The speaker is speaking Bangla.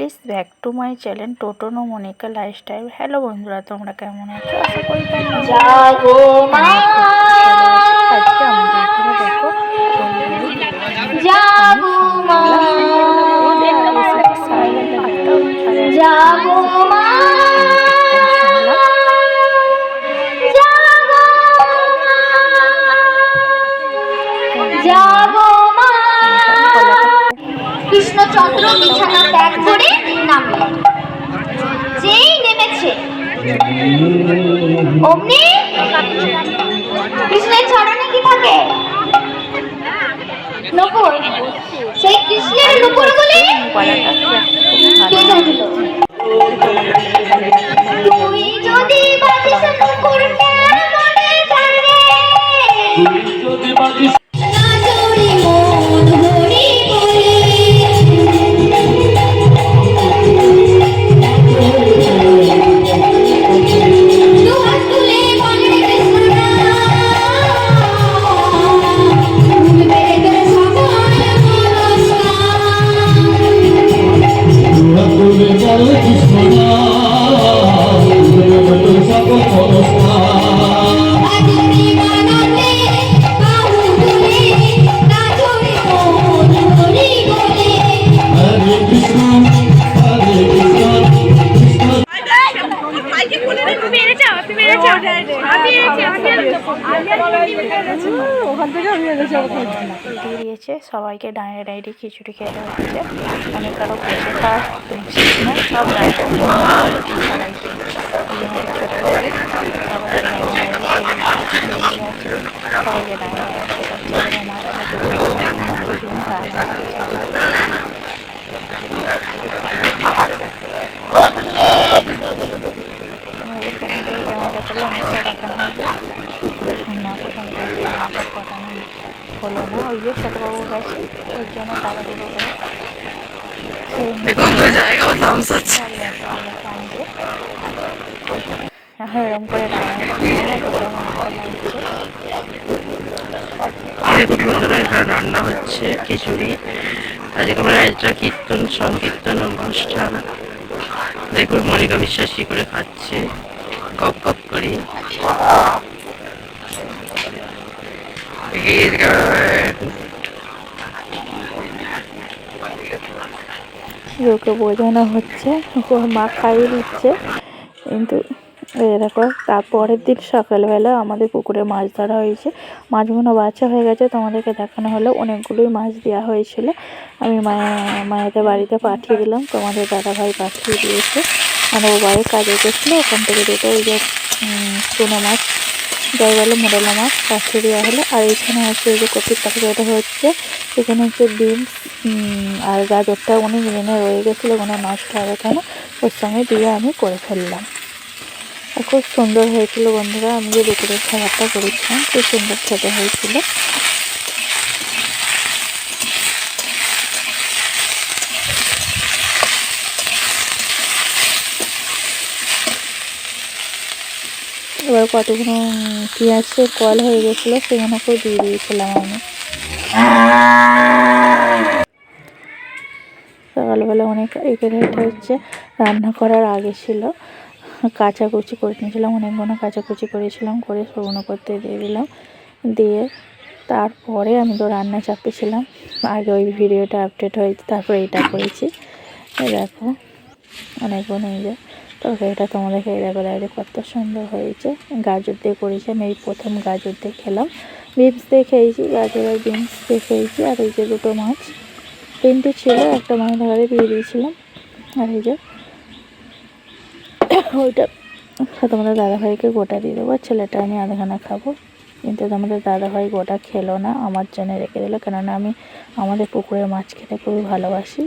Please back to my channel টোটোনো Monika lifestyle. Hello বন্ধুরা তোমরা কেমন আছো? আশা করি আজকে আমাদের এখানে দেখো জাগো কৃষ্ণচন্দ্র বিছানা ত্যাগ করে নামলেন যেই নেমেছে, অমনি কৃষ্ণের চরণে কি থাকে? সেই কৃষ্ণের তুই যদি দিয়ে দিয়েছে সবাইকে ডাঁড়ে ডাঁড়ে খিচুড়ি খেতে হচ্ছে। অনেক কারও বসে খাওয়া সব সবাইকে ডাঁড়ে হলো না ওই যে ছোটোবাবু গেছে ওই জন্য এরকম করে বন্ধুরা এখানে রান্না হচ্ছে খিচুড়ি। আজকে আমরা কীর্তন সংকীর্তন অনুষ্ঠান। দেখুন মনিকা বিশ্বাস করে খাচ্ছে। গপ গপ করে। ওকে বোঝানো হচ্ছে, ওকে মা খাইয়ে দিচ্ছে। কিন্তু এরকম তারপরের দিন সকালবেলা আমাদের পুকুরে মাছ ধরা হয়েছে। মাছগুলো বাচ্চা হয়ে গেছে, তোমাদেরকে দেখানো হলো। অনেকগুলোই মাছ দেওয়া হয়েছিল। আমি মায়া মায়াদের বাড়িতে পাঠিয়ে দিলাম, তোমাদের দাদাভাই পাঠিয়ে দিয়েছে। মানে ও বাড়ির কাজে গেছিল, ওখান থেকে দুটো ওই যে চুনো মাছ যাই বলে মোরলা মাছ পাঠিয়ে দেওয়া হলো। আর এখানে হচ্ছে এই যে কপির তরকারিটা হচ্ছে, এখানে হচ্ছে বিনস আর গাজরটা অনেক দিনে রয়ে গেছিল কোনো নষ্ট হবে কেন? ওর সঙ্গে দিয়ে আমি করে ফেললাম। খুব সুন্দর হয়েছিল বন্ধুরা, আমি যে দুপুরের খাবারটা করেছিলাম, খুব সুন্দর খেতে হয়েছিল। এবার কতগুলো পেঁয়াজের কল হয়ে গেছিল সেগুলোকেও দিয়ে দিয়েছিলাম আমি। সকালবেলা অনেক এটা হচ্ছে রান্না করার আগে ছিল। কাচাকুচি করে নিয়েছিলাম, অনেকগুলো কাচাকুচি করেছিলাম, করে শুকনো করতে দিয়ে দিলাম। দিয়ে তারপরে আমি তো রান্না চাপিয়েছিলাম আগে ওই ভিডিওটা আপডেট হয়েছে, তারপরে এটা করেছি। দেখো, অনেকগুলো এই যে তরকারিটা তোমাদেরকে দেখো দেখো কত সুন্দর হয়েছে। গাজর দিয়ে করেছি আমি, এই প্রথম গাজর দিয়ে খেলাম। বিনস দিয়ে খেয়েছি গাজর আর বিনস দিয়ে খেয়েছি, আর এই যে দুটো মাছ। তিনটে ছিল, একটা মাছ ধরে দিয়ে দিয়েছিলাম। আর এই যে ওইটা তোমাদের দাদাভাইকে গোটা দিয়ে দেবো। ছেলেটা আমি আধখানা খাব। কিন্তু তোমাদের দাদাভাই গোটা খেলো না, আমার জন্য রেখে দিল। কেননা আমি আমাদের পুকুরের মাছ খেতে খুবই ভালোবাসি।